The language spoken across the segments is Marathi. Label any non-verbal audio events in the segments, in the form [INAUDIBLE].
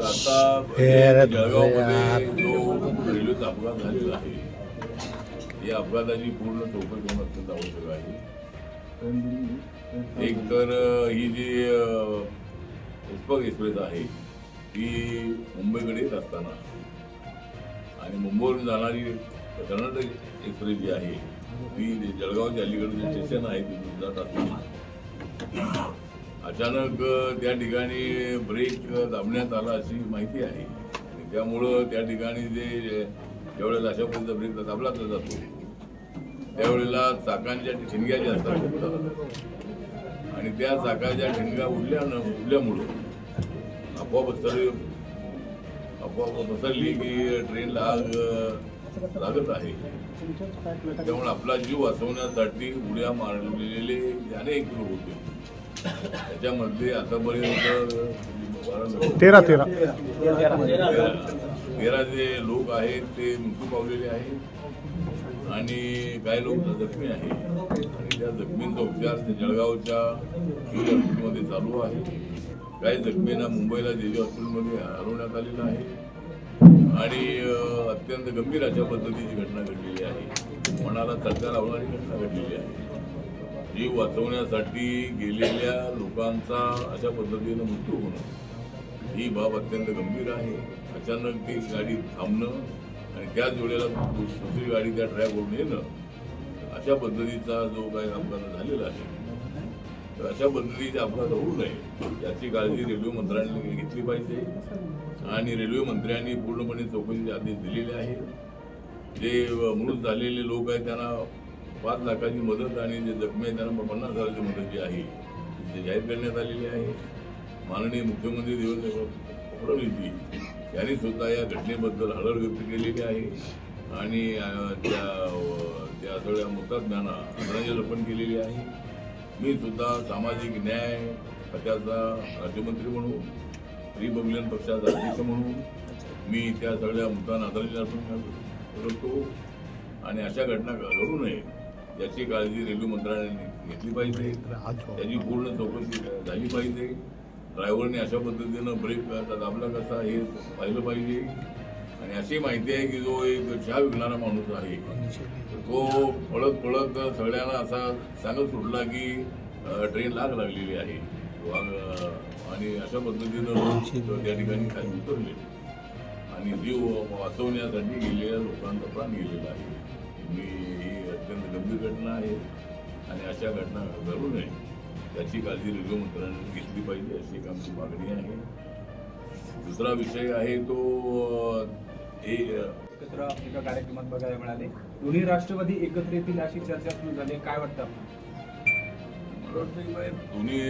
आता जळगावमध्ये जो रेल्वेचा अपघात झालेला आहे या अपघाताची पूर्ण चौकशी होणं अत्यंत आवश्यक आहे एक तर ही जी पुष्पक एक्सप्रेस आहे ती मुंबईकडे येत असताना आणि मुंबईवरून जाणारी कर्नाटक एक्सप्रेस जी आहे ती जळगावच्या अलीकडे जे स्टेशन आहे तिथून जात असताना अचानक त्या ठिकाणी ब्रेक दाबण्यात आला अशी माहिती आहे. आणि त्यामुळं त्या ठिकाणी जे ज्यावेळेला अशापर्यंत ब्रेक दाबला जातो. त्यावेळेला चाकांच्या ठिणग्या ज्या असतात आणि त्या चाकाच्या ठिणग्या उडल्यानं उडल्यामुळं अफवा पसरली आपोआप पसरली की ट्रेनला आग लागत आहे. त्यामुळे आपला जीव वाचवण्यासाठी उड्या मारलेले अनेक लोक होते. त्याच्यामध्ये आतापर्यंत तेरा तेरा. तेरा जे लोक आहेत ते मृत्यू पावलेले आहेत. आणि काही लोक जखमी आहेत. आणि त्या जखमींचा उपचार जळगावच्या हॉस्पिटलमध्ये चालू आहे. काही जखमींना मुंबईला जे हॉस्पिटलमध्ये हलवण्यात आलेलं आहे. आणि अत्यंत गंभीर अशा पद्धतीची घटना घडलेली आहे. मनाला चटका लावणारी घटना घडलेली आहे. जीव वाचवण्यासाठी गेलेल्या लोकांचा अशा पद्धतीनं मृत्यू होणं ही बाब अत्यंत गंभीर आहे. अचानक ती गाडी थांबणं आणि त्याच वेळेला दुसरी गाडी त्या ट्रॅकवरून येणं अशा पद्धतीचा जो काही अपघात झालेला आहे. तर अशा पद्धतीचे अपघात होऊ नये याची काळजी रेल्वे मंत्र्यांनी घेतली पाहिजे आणि रेल्वे मंत्र्यांनी पूर्णपणे चौकशीचे आदेश दिलेले आहेत. जे मृत झालेले लोक आहेत त्यांना पाच लाखाची मदत आणि जे जखमी आहे त्यांना पन्नास हजाराची मदत जी आहे ती जाहीर करण्यात आलेली आहे. माननीय मुख्यमंत्री देवेंद्र फडणवीसजी यांनी सुद्धा या घटनेबद्दल हळहळ व्यक्त केलेली आहे. आणि त्या त्या सगळ्या मृतात्म्यांना आदरांजली अर्पण केलेली आहे. मी सुद्धा सामाजिक न्याय खात्याचा राज्यमंत्री म्हणून रिपब्लिकन पक्षाचा अध्यक्ष म्हणून मी त्या सगळ्या मृतांना आदरांजली अर्पण करतो. आणि अशा घटना घडू नये. याची काळजी रेल्वे मंत्रालयाने घेतली पाहिजे. त्याची पूर्ण चौकशी झाली पाहिजे. ड्रायव्हरने अशा पद्धतीनं ब्रेक दाबला कसा हे पाहिलं पाहिजे. आणि अशी माहिती आहे की जो एक चहा विकणारा माणूस आहे तो पळत पळत सगळ्यांना असा सांगत सुटला की ट्रेन लाग लागलेली आहे. आणि अशा पद्धतीनं लोक त्या ठिकाणी खाली उतरले. आणि जीव वाचवण्यासाठी गेलेल्या लोकांचा प्राण गेलेला आहे. मी गंभीर घटना आहे आणि अशा घटना घडू नये याची काळजी रेल्वे मंत्र्यांनी घेतली पाहिजे अशी एक आमची मागणी आहे. दुसरा विषय आहे तो हे एकत्र एका कार्यक्रमात बघायला मिळाले. दोन्ही राष्ट्रवादी एकत्र येतील अशी चर्चा सुरू झाली. काय वाटतं? मला वाटतं दोन्ही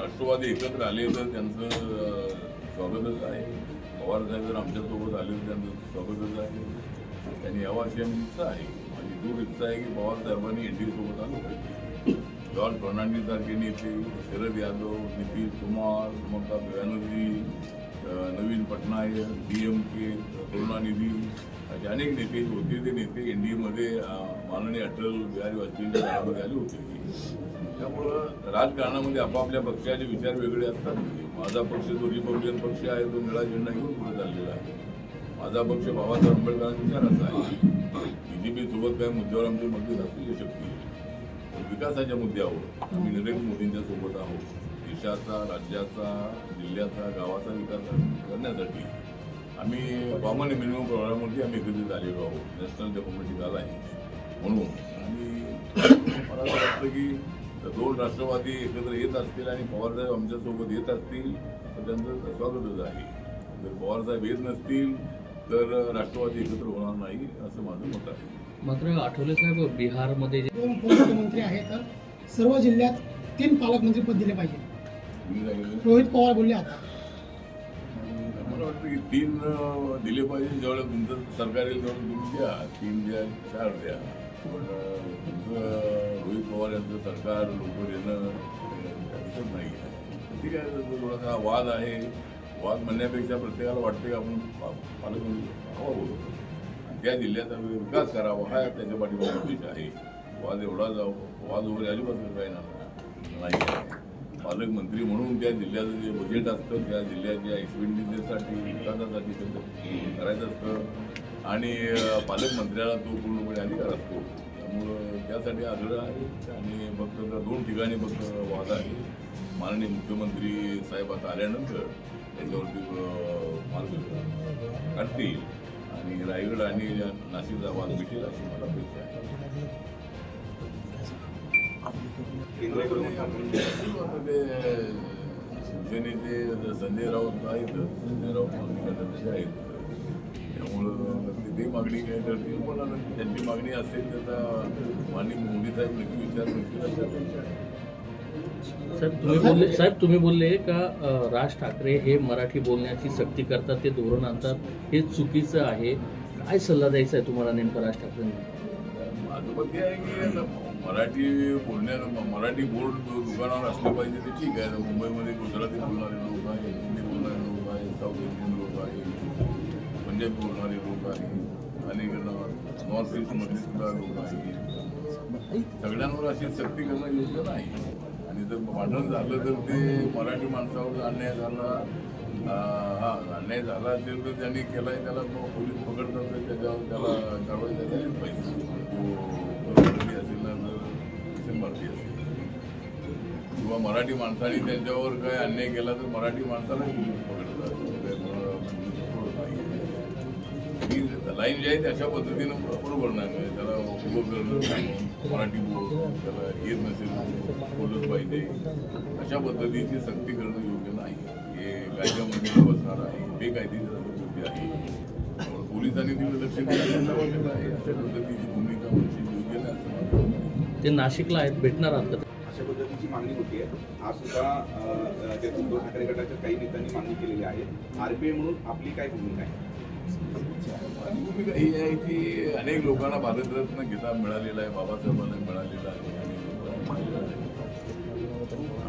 राष्ट्रवादी एकत्र आले तर त्यांचं स्वागतच आहे. पवार साहेब जर आमच्यासोबत आले तर त्यांचं स्वागतच आहे. त्यांनी यावं अशी इच्छा आहे. दूर इच्छा आहे की पवार साहेबांनी एन डी सोबत आलं पाहिजे जॉर्ज फर्नांडिस सारखे नेते Sharad Yadav Nitish Kumar Mamata Banerjee Naveen Patnaik D M K Karunanidhi असे अनेक नेते होते. ते नेते एन डी एमध्ये माननीय अटल बिहारी वाजपेयींच्या काळामध्ये आले होते. त्यामुळं राजकारणामध्ये आपापल्या पक्षाचे विचार वेगळे असतात. माझा पक्ष जो रिपब्लिकन पक्ष आहे तो निळा झेंडा घेऊन पुढे चाललेला आहे. माझा पक्ष बाबासाहेब आंबेडकरांच्या विचाराचा आहे. बीजेपी सोबत काही मुद्द्यावर आमचे मतभेद असू शकते पण विकासाच्या मुद्द्यावर आम्ही नरेंद्र मोदींच्या सोबत आहोत. देशाचा राज्याचा जिल्ह्याचा गावाचा विकास करण्यासाठी आम्ही कॉमन मिनिमम प्रोग्रामवरती आम्ही एकत्रित आलेलो आहोत. नॅशनल डेमोक्रेटिक आला आहे. म्हणून आणि मला असं वाटतं की दोन राष्ट्रवादी एकत्र येत असतील आणि पवारसाहेब आमच्यासोबत येत असतील तर त्यांचं स्वागतच आहे. जर पवारसाहेब येत नसतील तर राष्ट्रवादी एकत्र होणार नाही असं माझं मत आहे. मात्र आठवले साहेब बिहारमध्ये जे दोन उपमुख्यमंत्री आहेत तर सर्व जिल्ह्यात तीन पालकमंत्री पद दिले पाहिजे. सांगितलं रोहित पवार बोलले आता. मला वाटतं की तीन अं, दिले पाहिजे जेवढं तुमचं सरकार येईल तेवढं तुम्ही द्या तीन द्या चार द्या. पण अं, तुमचं रोहित पवार यांचं सरकार लवकर येणं अं, दिसत नाही ठीक आहे तर थोडासा वाद आहे. वाद म्हणण्यापेक्षा प्रत्येकाला वाटते की आपण पा- पालकमंत्री व्हावं आणि त्या जिल्ह्याचा विकास करावा हा त्याच्या पाठीमागे उद्देश आहे. वाद एवढा जाऊ वाद वगैरे अजिबात काही नाही. पालकमंत्री म्हणून त्या जिल्ह्याचं जे बजेट असतं त्या जिल्ह्याच्या एक्सपेंडिचरसाठी विकासासाठी त्यांचं करायचं असतं. आणि पालकमंत्र्याला तो पूर्णपणे अधिकार असतो. त्यामुळं त्यासाठी आग्रह आहे आणि फक्त दोन ठिकाणी फक्त वाद आहे. माननीय मुख्यमंत्री साहेब आता आल्यानंतर त्याच्यावरती अं, मार्ग काढतील आणि रायगड आणि नाशिकचा वाद भेटेल अशी मला अपेक्षा आहे. ते शिवसेनेचे संजय राऊत आहेत संजय राऊत मागणी आहेत. त्यामुळं ते- मागणी काय करतील पण त्यांची मागणी असेल त्याचा माननीय मोदी साहेब नक्की विचार नक्की अशी अपेक्षा आहे साहेब तुम्ही बोलले साहेब तुम्ही बोलले का राज ठाकरे हे मराठी बोलण्याची सक्ती करतात ते धोरण आणतात हे चुकीचं आहे. काय सल्ला द्यायचा आहे तुम्हाला नेमका राज ठाकरेंना? माझं मत आहे की मराठी बोलण्या मराठी बोर्ड दुकानावर असले पाहिजे ते ठीक आहे. मुंबईमध्ये गुजराती बोलणारे लोक आहेत हिंदी बोलणारे लोक आहेत साऊथ इंडियन लोक आहेत पंजाबी बोलणारे लोक आणि इकडं नॉर्थ ईस्टमधले सुद्धा लोक आहेत. सगळ्यांवर अशी सक्ती करणं योग्य नाही. आणि जर भांडण झालं तर ते मराठी माणसावर अन्याय झाला हा अन्याय झाला असेल तर त्यांनी केलाय त्याला पोलीस पकडतात तर त्याच्यावर त्याला कारवाई झाली पाहिजे. तो असेल तर भारतीय असेल. किंवा मराठी माणसाने त्यांच्यावर काय अन्याय केला तर मराठी माणसाला पोलीस पकडतात. लाईन जी आहे त्याच्या अशा पद्धतीनं बरोबर नाही. त्याला उभं करणं मराठी बोल त्याला येत नसेल बोलत पाहिजे. अशा पद्धतीची सक्ती करणं योग्य नाही. हे कायद्यामध्ये बसणार आहे बेकायदेशीर असं गोष्टी आहे. त्यामुळे पोलिसांनी तिकडे लक्ष द्यायला आवश्यक आहे अशा पद्धतीची भूमिका म्हणजे योग्य नाही असं. ते नाशिकला आहेत भेटणार आहात का? अशा पद्धतीची मागणी होती आहे. आज सुद्धा अ, त्या उद्धव ठाकरे गटाच्या काही नेत्यांनी मागणी केलेली आहे. आरपीआय म्हणून आपली काय भूमिका आहे? भूमिका ही आहे की अनेक लोकांना भारतरत्न गीता मिळालेला आहे बाबासाहेबांना मिळालेला आहे.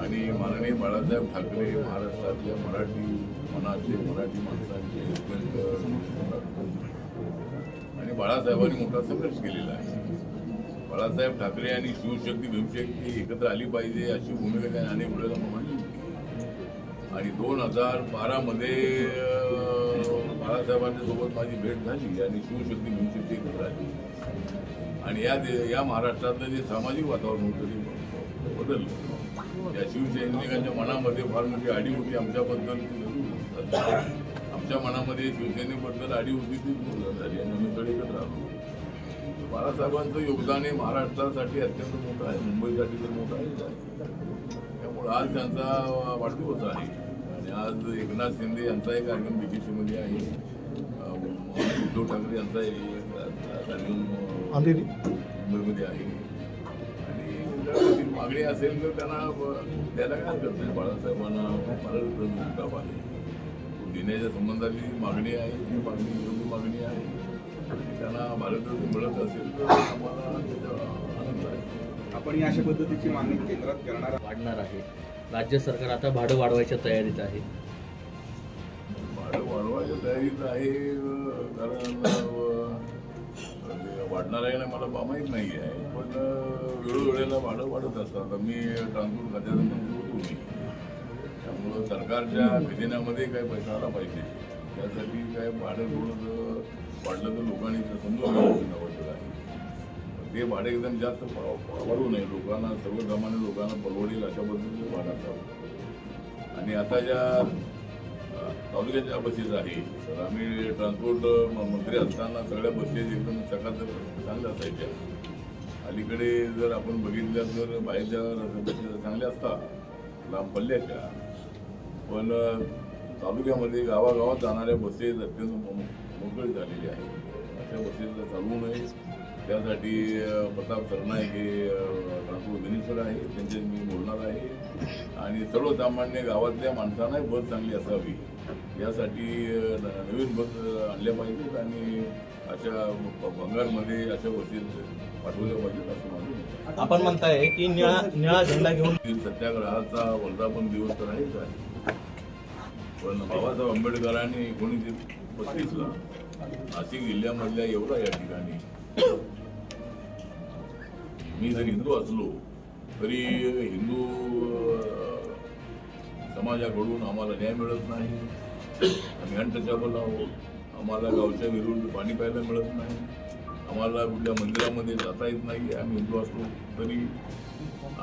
आणि माननीय बाळासाहेब ठाकरे महाराष्ट्रातल्या मराठी मनाचे मराठी माणसांचे आणि बाळासाहेबांनी मोठा संघर्ष केलेला आहे. बाळासाहेब ठाकरे आणि शिवशक्ती भीमशक्ती एकत्र आली पाहिजे अशी भूमिका त्यांनी अनेक वेळेला मांडली होती. आणि दोन हजार बारामध्ये बाळासाहेबांच्यासोबत माझी भेट झाली आणि शिवशक्ती भीमशक्ती एकत्र आली आणि या दे- या महाराष्ट्रातलं जे सामाजिक वातावरण होतं ते बदललं. या शिवसैनिकांच्या मनामध्ये फार मोठी आडी होती आमच्याबद्दल. आमच्या मनामध्ये शिवसेनेबद्दल आडी होती ती दूर झाली आणि आम्ही सगळे एकत्र आलो बाळासाहेबांचं योगदान हे महाराष्ट्रासाठी अत्यंत मोठं आहे. मुंबईसाठी तर मोठं आहे. त्यामुळे आज त्यांचा वाढदिवस आहे. आणि आज एकनाथ शिंदे यांचाही कार्यक्रम बीकेसीमध्ये आहे. उद्धव ठाकरे यांचा एक कार्यक्रम मुंबईमध्ये आहे. आणि मागणी असेल तर त्यांना द्यायला काय नाही. बाळासाहेबांना भारत किताब आहे. देण्याच्या संबंधातली मागणी आहे ती मागणी योग्य मागणी आहे. आणि त्यांना भारतरत्न मिळत असेल तर आम्हाला आपण अशा पद्धतीची मागणी केंद्रात करणार. वाढणार आहे. राज्य सरकार आता भाडं वाढवायच्या तयारीत आहे. भाडं वाढवायच्या तयारीत आहे कारण वाढणार आहे ना मला बा- माहीत नाही आहे पण वेळोवेळेला भाडं वाढत असतं. आता मी ट्रान्सपोर्ट खात्याचा मंत्री होतो मी. त्यामुळं सरकारच्या खजिन्यामध्ये काय पैसा आला पाहिजे. त्यासाठी काय भाडं थोडं वाढलं तर लोकांनी समजून ते भाडे एकदम जास्त परवडू नये. लोकांना सर्वसामान्य लोकांना परवडेल अशा पद्धतीचं भाडं असावं. आणि आता ज्या तालुक्याच्या बसेस आहे तर आम्ही ट्रान्सपोर्ट म- मंत्री असताना सगळ्या बसेस एकदम सकाळ चांगल्या असायच्या. अलीकडे जर आपण बघितल्या तर बाहेरच्या बसेस चांगल्या असतात लांब पल्ल्याच्या पण तालुक्यामध्ये गावागावात जाणाऱ्या बसेस अत्यंत मोकळी झालेली आहे अशा बसेस चालवू नये. त्यासाठी प्रताप सरनाईक हे ट्रान्सपोर्ट मिनिस्टर आहे त्यांच्याशी मी बोलणार आहे. आणि सर्वसामान्य गावातल्या माणसांना बस चांगली असावी. यासाठी नवीन बस आणल्या पाहिजेत आणि अशा बंगालमध्ये अशा बसेस पाठवल्या पाहिजेत असं माझं. आपण म्हणताय की निळा निळा झेंडा घेऊन सत्याग्रहाचा वर्धापन दिवस तर आहेच आहे. पण बाबासाहेब आंबेडकरांनी एकोणीसशे पस्तीसला नाशिक जिल्ह्यामधल्या एवढा या ठिकाणी मी जर हिंदू असलो तरी हिंदू समाजाकडून आम्हाला न्याय मिळत नाही. आम्ही अनटचेबल आहोत. आम्हाला गावच्या विरुद्ध पाणी प्यायला मिळत नाही. आम्हाला कुठल्या मंदिरामध्ये जाता येत नाही. आम्ही हिंदू असलो तरी.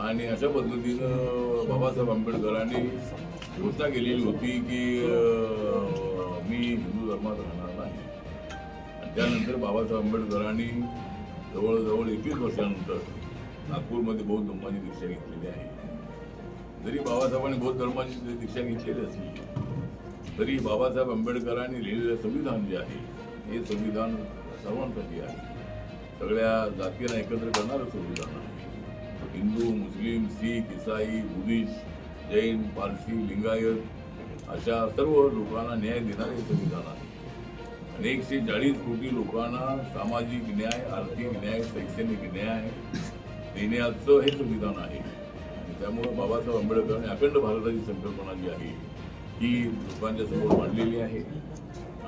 आणि अशा पद्धतीनं बाबासाहेब आंबेडकरांनी घोषणा केलेली होती की मी हिंदू धर्मात राहणार त्यानंतर बाबासाहेब आंबेडकरांनी जवळजवळ एकवीस वर्षानंतर नागपूरमध्ये बौद्ध धर्माची दीक्षा घेतलेली आहे. जरी बाबासाहेबांनी बौद्ध धर्माची दीक्षा घेतलेली असली तरी बाबासाहेब आंबेडकरांनी लिहिलेलं संविधान जे आहे हे संविधान सर्वांसाठी आहे. सगळ्या जातींना एकत्र करणारं संविधान आहे. हिंदू मुस्लिम शीख इसाई बुद्धिस्ट जैन पारसी लिंगायत अशा सर्व लोकांना न्याय देणारे संविधान आहे. एकशे चाळीस कोटी लोकांना सामाजिक न्याय आर्थिक न्याय शैक्षणिक न्याय देण्याचं हे संविधान आहे. त्यामुळं बाबासाहेब आंबेडकरांनी अखंड भारताची संकल्पना जी आहे ही लोकांच्या समोर मांडलेली आहे.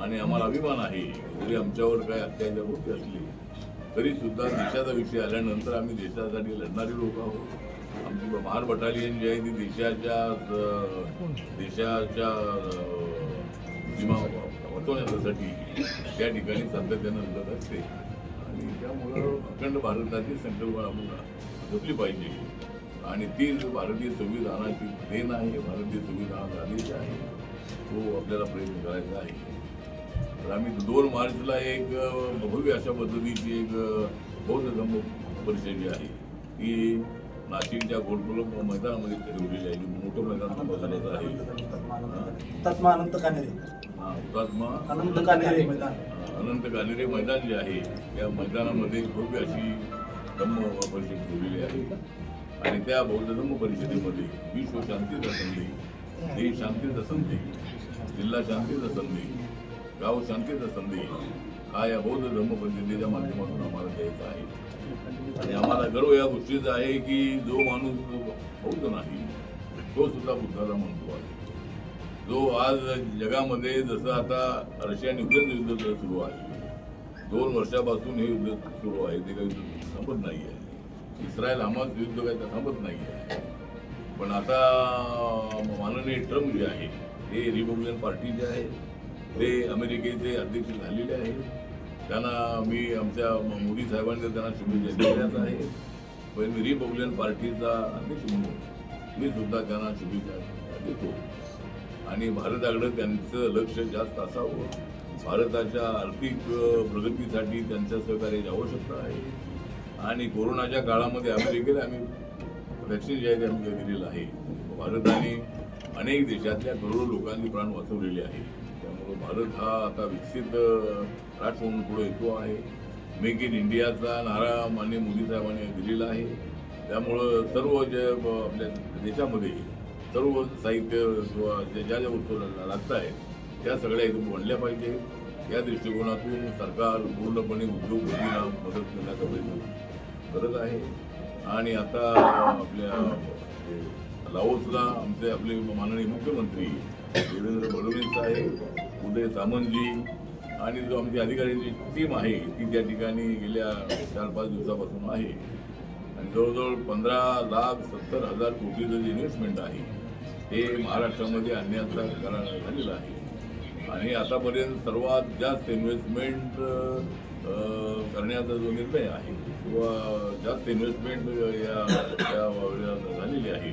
आणि आम्हाला अभिमान आहे जरी आमच्यावर काय अत्याचार होते असले तरी सुद्धा देशाचा विषय आल्यानंतर आम्ही देशासाठी लढणारे लोक आहोत. आमची महार बटालियन जी आहे ती देशाच्या देशाच्या सीमा वाचवण्यासाठी त्या ठिकाणी सातत्यानं लढत असते. आणि त्यामुळं अखंड भारताची संकल्पना आपण जपली पाहिजे. आणि ती जो भारतीय संविधानाची देण आहे भारतीय संविधानाचा आदेश आहे. तो आपल्याला प्रयत्न करायचा आहे. तर आम्ही दोन मार्चला एक भव्य अशा पद्धतीची एक बौद्ध धम्म परिषद जी आहे ती नाशिकच्या गोलकुलम मैदानामध्ये ठेवलेली आहे. मोठं मैदान आहे. तत्मा अनंत कानेरे हुतात्मा अनंत कानेरे मैदान. अनंत गालेरे मैदान जे आहे त्या मैदानामध्ये भव्य अशी धम्म परिषद ठेवलेली आहे. आणि त्या बौद्ध धम्म परिषदेमध्ये विश्व शांतीचा संधी देश शांतीचा संधी जिल्हा शांतीचा संधी गाव शांतीचा संधी हा या बौद्ध धर्म परिषदेच्या माध्यमातून आम्हाला द्यायचा आहे. आणि आम्हाला गर्व या गोष्टीचा आहे की जो माणूस बौद्ध नाही तो सुद्धा बुद्धाला म्हणतो आहे. जो आज जगामध्ये जसं आता रशिया आणि युद्ध सुरू आहे. दोन वर्षापासून हे युद्ध सुरू आहे. ते काही युद्ध थांबत नाही आहे. इस्रायल हमास युद्ध काही थांबत नाही आहे. पण आता माननीय ट्रम्प जे आहे हे रिपब्लिकन पार्टी जे आहे ते अमेरिकेचे अध्यक्ष झालेले आहेत त्यांना मी आमच्या मोदी साहेबांनी त्यांना शुभेच्छा दिल्याच आहे. पण मी रिपब्लिकन पार्टीचा अध्यक्ष म्हणून मी सुद्धा त्यांना शुभेच्छा देतो. आणि भारताकडे त्यांचं लक्ष जास्त असावं. भारताच्या आर्थिक प्रगतीसाठी त्यांच्या सहकार्याची आवश्यकता आहे. आणि कोरोनाच्या काळामध्ये अमेरिकेला आम्ही व्हॅक्सिन जे आहे ते आम्ही दिलेलं आहे. भारताने अनेक देशातल्या करोडो लोकांनी प्राण वाचवलेले आहे. त्यामुळं भारत हा आता विकसित राष्ट्र म्हणून पुढे येतो आहे. मेक इन इंडियाचा नारा मान्य मोदी साहेबांनी दिलेला आहे. त्यामुळं सर्व जे आपल्या देशामध्ये सर्व साहित्य किंवा जे ज्या ज्या वस्तू लागत आहेत त्या सगळ्या इथून बनल्या पाहिजे. या दृष्टिकोनातून सरकार पूर्णपणे उद्योगपतीला मदत करण्याचा प्रयत्न करत आहे. आणि आता आपल्या अ, लाओसला आमचे आपले माननीय मुख्यमंत्री देवेंद्र फडणवीस साहेब उदय सामंतजी आणि जो आमची अधिकाऱ्यांची टीम आहे ती त्या ठिकाणी गेल्या चार पाच दिवसापासून आहे. आणि जवळजवळ पंधरा लाख सत्तर हजार कोटीचं जे इन्व्हेस्टमेंट आहे हे महाराष्ट्रामध्ये आणण्याचा करार झालेला आहे. आणि आतापर्यंत सर्वात जास्त इन्व्हेस्टमेंट करण्याचा जो निर्णय आहे किंवा जास्त इन्व्हेस्टमेंट या झालेली आहे.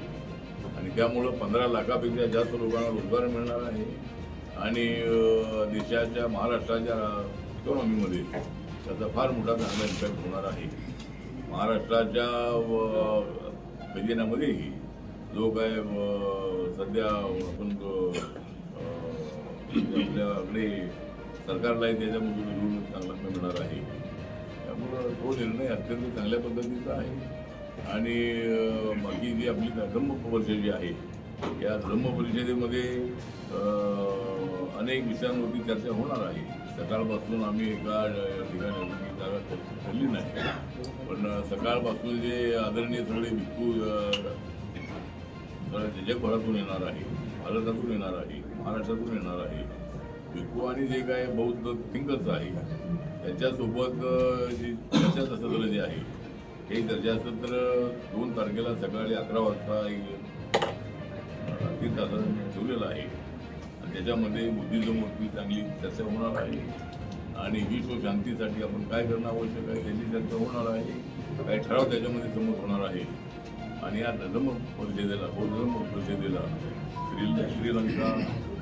आणि त्यामुळं पंधरा लाखापेक्षा जास्त लोकांना रोजगार मिळणार आहे. आणि देशाच्या महाराष्ट्राच्या इकॉनॉमीमध्ये त्याचा फार मोठा चांगला इम्पॅक्ट होणार आहे. महाराष्ट्राच्या खजिन्यामध्येही जो काय सध्या आपण आपल्याकडे सरकारला त्याच्यामधून निवडून चांगला मिळणार आहे. त्यामुळं तो निर्णय अत्यंत चांगल्या पद्धतीचा आहे. आणि बाकी जी आपली धम्म परिषद जी आहे या धम्म परिषदेमध्ये अनेक विषयांवरती चर्चा होणार आहे. सकाळपासून आम्ही एका ठिकाणी जागा ठरली नाही. पण सकाळपासून जे आदरणीय सगळे भिक्खू अ, जगभरातून येणार आहे भारतातून येणार आहे महाराष्ट्रातून येणार आहे. भिक्खू आणि जे काय बौद्ध थिंकर्स आहे त्याच्यासोबत जी चर्चा सत्र जे आहे हे चर्चासत्र दोन तारखेला सकाळी अकरा वाजता तीन तासात ठेवलेलं आहे. आणि त्याच्यामध्ये मूर्ती चांगली चर्चा होणार आहे. आणि विश्व शांतीसाठी आपण काय करणं आवश्यक आहे त्याची चर्चा होणार आहे. काही ठराव त्याच्यामध्ये समोर होणार आहे. आणि या धर्म परिषदेला बौद्धधर्म परिषदेला Shri Sri Lanka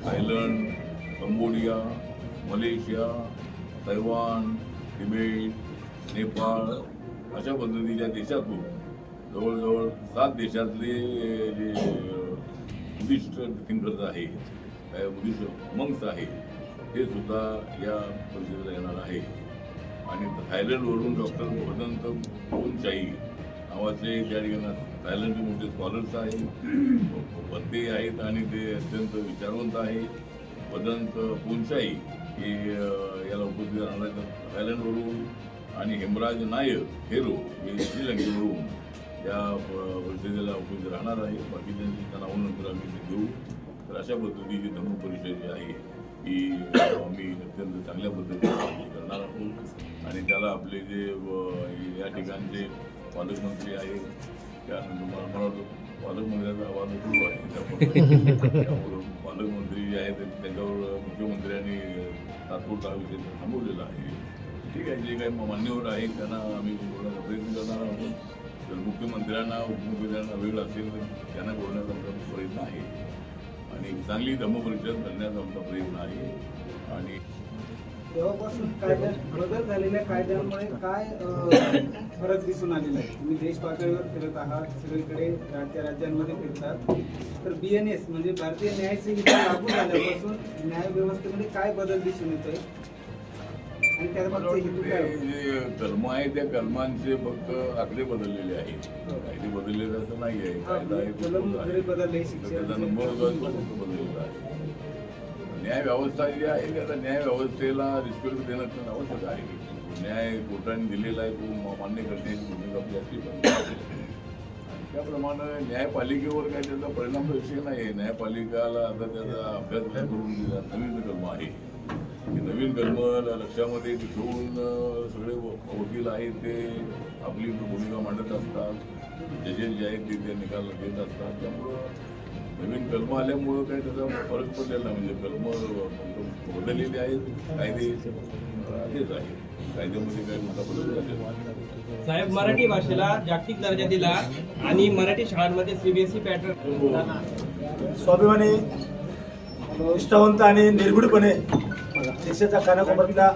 Thailand Cambodia Malaysia Taiwan Tibet Nepal अशा पद्धतीच्या देशातून जवळजवळ सात देशातले जे बुद्धिस्ट थिंकर्स आहे बुद्धिस्ट मंक्स आहे ते सुद्धा या परिषदेला येणार आहे. आणि थायलंडवरून डॉक्टर भदंत पोनशाही नावाचे त्या ठिकाणी थायलंडचे मोठे स्कॉलर्स आहेत. पत्ते आहेत आणि ते अत्यंत विचारवंत आहे वदंत पोनशाही हे याला उपस्थित राहणार आहेत. थायलंडवरून आणि हेमराज नायक हेरो हे श्रीलंकेवरून या प- परिषदेला उपस्थित राहणार आहे. बाकीच्यांची त्या नावानंतर आम्ही ते घेऊ. तर अशा पद्धतीची धर्म परिषद जी आहे ही आम्ही अत्यंत चांगल्या पद्धतीने करणार आहोत. आणि त्याला आपले जे व- या ठिकाणचे पालकमंत्री आहेत त्यानंतर मला मला पालकमंत्र्यांचा आवाज सुरू आहे. त्यामुळे [LAUGHS] पालकमंत्री जे आहेत त्यांच्यावर मुख्यमंत्र्यांनी तात्पुरता विषय थांबवलेला आहे. ठीक आहे जे काही मान्यवर आहेत त्यांना आम्ही बोलण्याचा प्रयत्न करणार आहोत. जर मुख्यमंत्र्यांना उपमुख्यमंत्र्यांना वेळ असेल तर त्यांना बोलण्याचा आमचा प्रयत्न आहे. आणि चांगली धम्मपरिषद करण्याचा आमचा प्रयत्न आहे. आणि तेव्हापासून कायद्यात बदल झालेल्या कायद्यामुळे काय फरक दिसून आलेला आहे? तुम्ही देश पातळीवर फिरत आहात सगळीकडे राज्य राज्यांमध्ये फिरतात. तर बी एन एस म्हणजे भारतीय न्याय संहिता लागू झाल्यापासून न्याय व्यवस्थेमध्ये काय बदल दिसून येतोय? आणि त्यामागचे हेतू काय होते? जे कलम आहे त्या कलमांचे फक्त आकडे बदललेले आहेत. कायदे बदललेले असं नाही आहे हा, कायदा आहे तो कलम आहे. वगैरे बदलले, तर शिक्षण त्याचा नंबर जो आहे तो फक्त बदललेला आहे. न्यायव्यवस्था जी आहे त्याचा न्यायव्यवस्थेला रिस्पेक्ट देणं पण आवश्यक आहे. न्याय कोर्टाने दिलेला आहे तो मान्य करण्याची भूमिका आपली असली पाहिजे. त्याप्रमाणे न्यायपालिकेवर काय त्याचा परिणाम विषय नाही न्यायपालिकाला आता त्याचा अभ्यास काय करून दिला. नवीन कलम आहे. नवीन कलम लक्षामध्ये ठेवून सगळे व- वकील आहेत ते आपली भूमिका मांडत असतात. जजेस जे आहेत ते ते निकाल देत असतात. त्यामुळं नवीन कलम आल्यामुळं काही त्याचा फरक पडलेला नाही. म्हणजे कलम बदललेले आहेत. कायदे तेच आहे कायद्यामध्ये काही मोठा बदल झालेला नाही. साहेब मराठी भाषेला जागतिक दर्जा दिला आणि मराठी शाळांमध्ये सीबीएसई पॅटर्न स्वाभिमानी निष्ठावंत आणि निर्भीडपणे देशाच्या कानाकोपऱ्यातल्या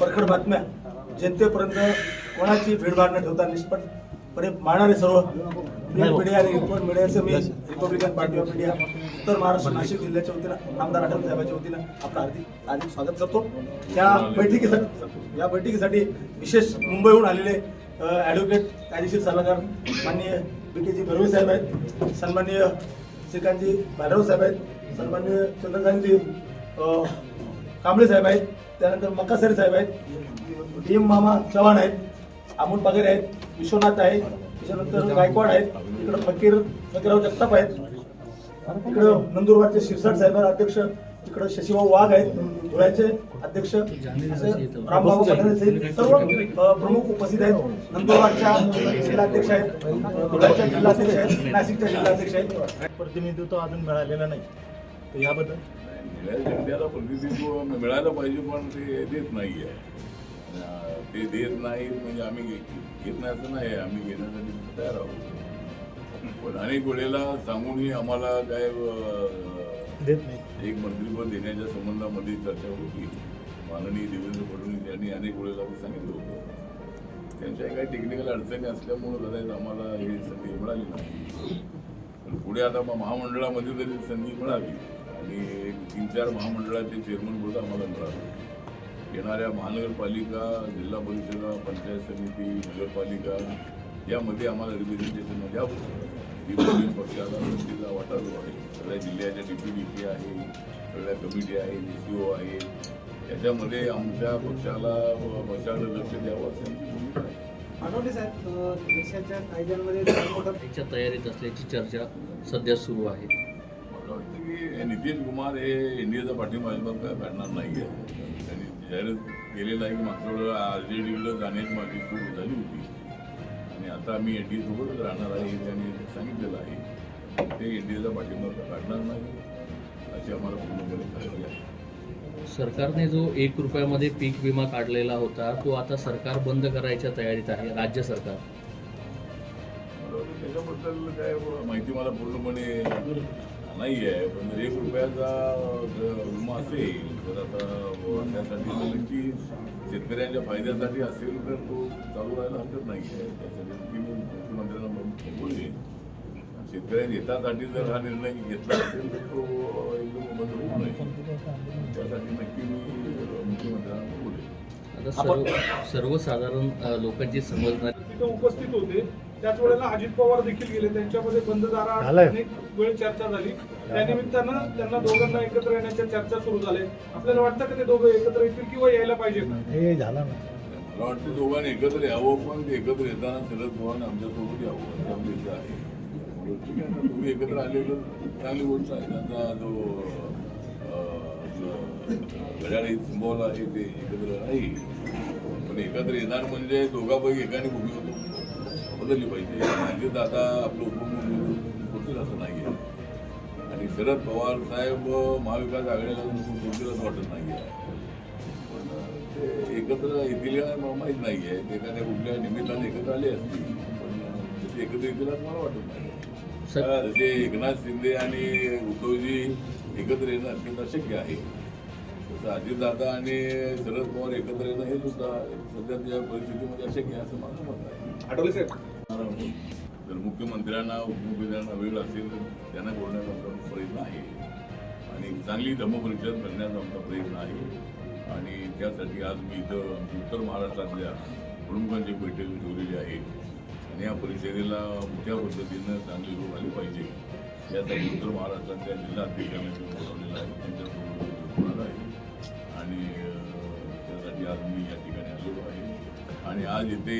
परखड बातम्या जनतेपर्यंत कोणाची भीडभाड न ठेवता निष्पक्षपणे मारणारे सर्व प्रिंट मीडिया आणि इलेक्ट्रॉनिक मीडियाचं मी रिपब्लिकन पार्टी ऑफ इंडिया उत्तर महाराष्ट्र नाशिक जिल्ह्याच्या वतीनं आमदार आठवले साहेबांच्या वतीनं आपलं हार्दिक हार्दिक स्वागत करतो. या बैठकीसाठी या बैठकीसाठी विशेष मुंबईहून आलेले ॲडव्होकेट कायदेशीर सल्लागार माननीय बी के जी बर्वे साहेब आहेत सन्माननीय श्रीकांतजी भालेराव साहेब आहेत सन्माननीय चंद्रकांतजी कांबळे साहेब आहेत त्यानंतर मक्कासरे साहेब आहेत डी एम मामा चव्हाण आहेत अमोल पगरे आहेत विश्वनाथ आहेत त्याच्यानंतर गायकवाड आहेत इकडं फकीर फकीरराव जगताप आहेत. इकडं नंदुरबारचे शिरसाट साहेब आहेत अध्यक्ष इकडं शशिभाऊ वाघ आहेत धुळ्याचे अध्यक्ष रामबाबू पठारे सर्व प्रमुख उपस्थित आहेत. नंदुरबारच्या जिल्हाध्यक्ष आहेत धुळ्याच्या जिल्हाध्यक्ष आहेत नाशिकच्या जिल्हाध्यक्ष आहेत. प्रतिनिधित्व अजून मिळालेलं नाही. तर याबद्दल? झेंड्याला प्रतिनिधित्व मिळायला पाहिजे पण ते देत नाही आहे ते देत नाहीत म्हणजे आम्ही घेत नाही असं नाही आम्ही घेण्यासाठी पण अनेक वेळेला सांगूनही आम्हाला काय अं, देत नाही. एक मंत्रिपद देण्याच्या संबंधामध्ये चर्चा होती माननीय देवेंद्र फडणवीस यांनी अनेक वेळेला आम्ही सांगितलं होतं. त्यांच्या काही टेक्निकल अडचणी असल्यामुळं कदाचित आम्हाला ही संधी मिळाली नाही. पण पुढे आता महामंडळामध्ये तरी संधी मिळाली. आणि एक तीन चार महामंडळाचे चेअरमन पद आम्हाला मिळालं. येणाऱ्या महानगरपालिका जिल्हा परिषदा पंचायत समिती नगरपालिका यामध्ये आम्हाला रिप्रेझेंटेशन द्यावं रिपब्लिक पक्षाला संधीचा वाटा जो आहे सगळ्या जिल्ह्याच्या डीपीडीपी आहे सगळ्या कमिटी आहे सी आहे. याच्यामध्ये आमच्या पक्षाला पक्षाकडे लक्ष द्यावं अशी आमची भूमिका आहे आठवले साहेब अं, देशाच्या तयारीत असल्याची चर्चा सध्या सुरू आहे. मला वाटतं की नितीश कुमार हे इंडियाचा पाठिंबा अजिबात काय काढणार नाही आहे त्यांनी जाहीर केलेलं आहे की मागच्या वेळेला आर जे डीला जाण्याची माझी सूट झाली होती. आता आम्ही एन डी सोबतच राहणार आहे हे त्यांनी सांगितलेलं आहे. ते इंडियाचा पाठिंबा काढणार नाही अशी आम्हाला पूर्णपणे खात्री आहे. सरकारने जो एक रुपयामध्ये पीक विमा काढलेला होता तो आता सरकार बंद करायच्या तयारीत आहे राज्य सरकार. त्याच्याबद्दल काय माहिती मला पूर्णपणे नाही आहे पण एक रुपयाचा विमा असेल तर आता त्यासाठी नक्की शेतकऱ्यांच्या फायद्यासाठी असेल तर तो चालू राहायला हरकत नाही. आहे नक्की मी मुख्यमंत्र्यांना बोलले शेतकऱ्यांच्या हितासाठी जर हा निर्णय घेतला असेल तर तो एकदम बंद होऊ नये. त्यासाठी नक्की मी मुख्यमंत्र्यांना बोलेन आता सर्व सर्वसाधारण लोकांची समजणार तिथं उपस्थित होते. त्याच वेळेला अजित पवार देखील गेले. त्यांच्यामध्ये बंद दारा अनेक वेळ चर्चा झाली. त्यानिमित्तानं त्यांना दोघांना एकत्र येण्याच्या चर्चा सुरू झाल्या. आपल्याला वाटतं का ते दोघं एकत्र येतील किंवा यायला पाहिजे? मला वाटतं दोघांनी एकत्र यावं पण ते एकत्र येताना शरद पवार आमच्यासोबत यावं असं आमची इच्छा आहे. ठीक आहे ना तुम्ही एकत्र आलेलं चांगली गोष्ट आहे. त्यांचा जो घड्याळी सिम्बॉल आहे ते एकत्र नाही. पण एकत्र येणार म्हणजे दोघांपैकी एकाने भूमिका बदलली पाहिजे. म्हणजे दादा आपलं उपमुख्यमंत्री होतील असं नाही आहे आणि शरद पवार साहेब महाविकास आघाडीला सोडतील असं वाटत नाही आहे पण ते एकत्र येतील माहीत नाही आहे ते एखाद्या कुठल्या निमित्ताने एकत्र आले असतील. पण ते एकत्र येतील असं मला वाटत नाही जसे एकनाथ शिंदे आणि उद्धवजी एकत्र येणं अत्यंत अशक्य आहे. तसं अजितदादा आणि शरद पवार एकत्र येणं हे सुद्धा सध्याच्या परिस्थितीमध्ये अशक्य आहे असं माझं मत आहे. आठवले साहेब? जर मुख्यमंत्र्यांना उपमुख्यमंत्र्यांना वेळ असेल तर त्यांना बोलण्याचा आमचा प्रयत्न आहे. आणि चांगली धम्मपरिषद करण्याचा आमचा प्रयत्न आहे. आणि त्यासाठी आज मी इथं उत्तर महाराष्ट्रातल्या प्रमुखांची बैठक ठेवलेली आहे. आणि या परिषदेला मोठ्या पद्धतीनं चांगली लोक आली पाहिजे. यासाठी उत्तर महाराष्ट्रातल्या जिल्हा अध्यक्षांना ते बोलावलेलं आहे त्यांच्यासोबत होणार आहे. आणि त्यासाठी आज मी या ठिकाणी आलेलो आहे. आणि आज इथे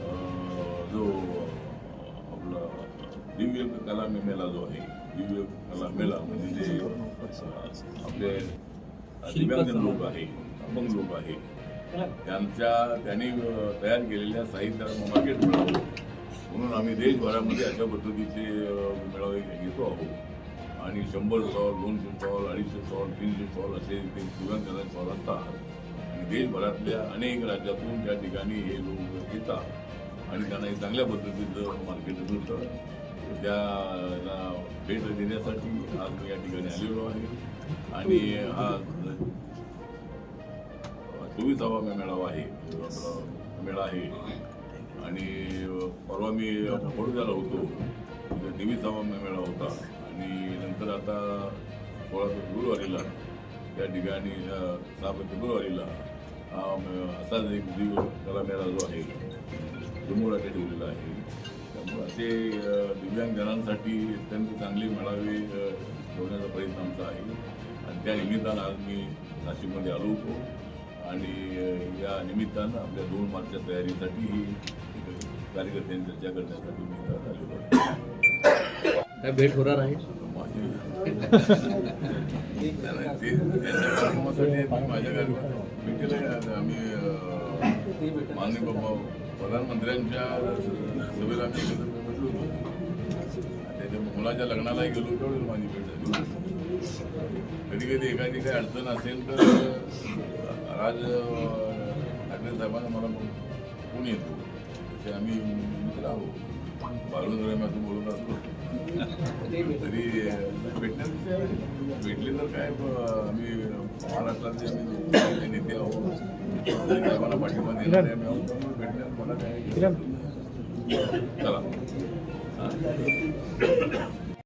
जो आपला दिव्य कला मेला जो आहे दिव्य कला मेळा म्हणजे जे आपले दिव्यांग लोक आहे अपंग लोक आहे त्यांच्या त्यांनी तयार केलेल्या साहित्याला मार्केट मिळावं. म्हणून आम्ही देशभरामध्ये अशा पद्धतीचे मेळावे घेतो आहोत. आणि शंभर स्टॉल दोनशे स्टॉल अडीचशे स्टॉल तीनशे स्टॉल असे ते दिव्यांगांचे स्टॉल असतात. आणि देशभरातल्या अनेक राज्यातून त्या ठिकाणी हे लोक घेता आणि त्यांना एक चांगल्या पद्धतीचं मार्केट मिळतं त्याला भेट देण्यासाठी आज मी या ठिकाणी आलेलो आहे. आणि हा चोवीसावा मेळावा आहे. मेळा आहे. आणि परवा मी बडोद्याला होतो. तेवीसावा मेळा होता. आणि नंतर आता सोळा फेब्रुवारीला त्या ठिकाणी सहा फेब्रुवारीला असाच एक दिव कला मेळा जो आहे जम्मूला ठेवलेला आहे. त्यामुळे असे दिव्यांगजनांसाठी अत्यंत चांगले मेळावे ठेवण्याचा प्रयत्न आमचा आहे. आणि त्या निमित्तानं आज मी नाशिकमध्ये आलो होतो. आणि या निमित्तानं आपल्या दोन मार्चच्या तयारीसाठी ही कार्यकर्त्यांनी चर्चा करण्यासाठी मी आलेलो आहे. काय भेट होणार आहे माझी नाही, ते त्यांच्या कार्यक्रमासाठी मी माझ्या कार्यक्रमात मी केलं आहे. आम्ही अं, माननीय बाबा प्रधानमंत्र्यांच्या सभेला आम्ही एकत्र भेटलो होतो त्याच्या मुलाच्या लग्नालाही गेलो तेवढी माझी भेट झाली कधी कधी एखादी काही अडचण असेल तर अं, राज अं, ठाकरे साहेबांना मला फोन येतो ते आम्ही मित्र आहोत बाळूंद्र बोलत असतो तरी अं, भेटण्यात भेटले तर काय आम्ही महाराष्ट्रातले आम्ही नेते आहोत साहेबांना पाठिंबा देणारे आम्ही आहोत त्यामुळे भेटण्यात मला काय चला.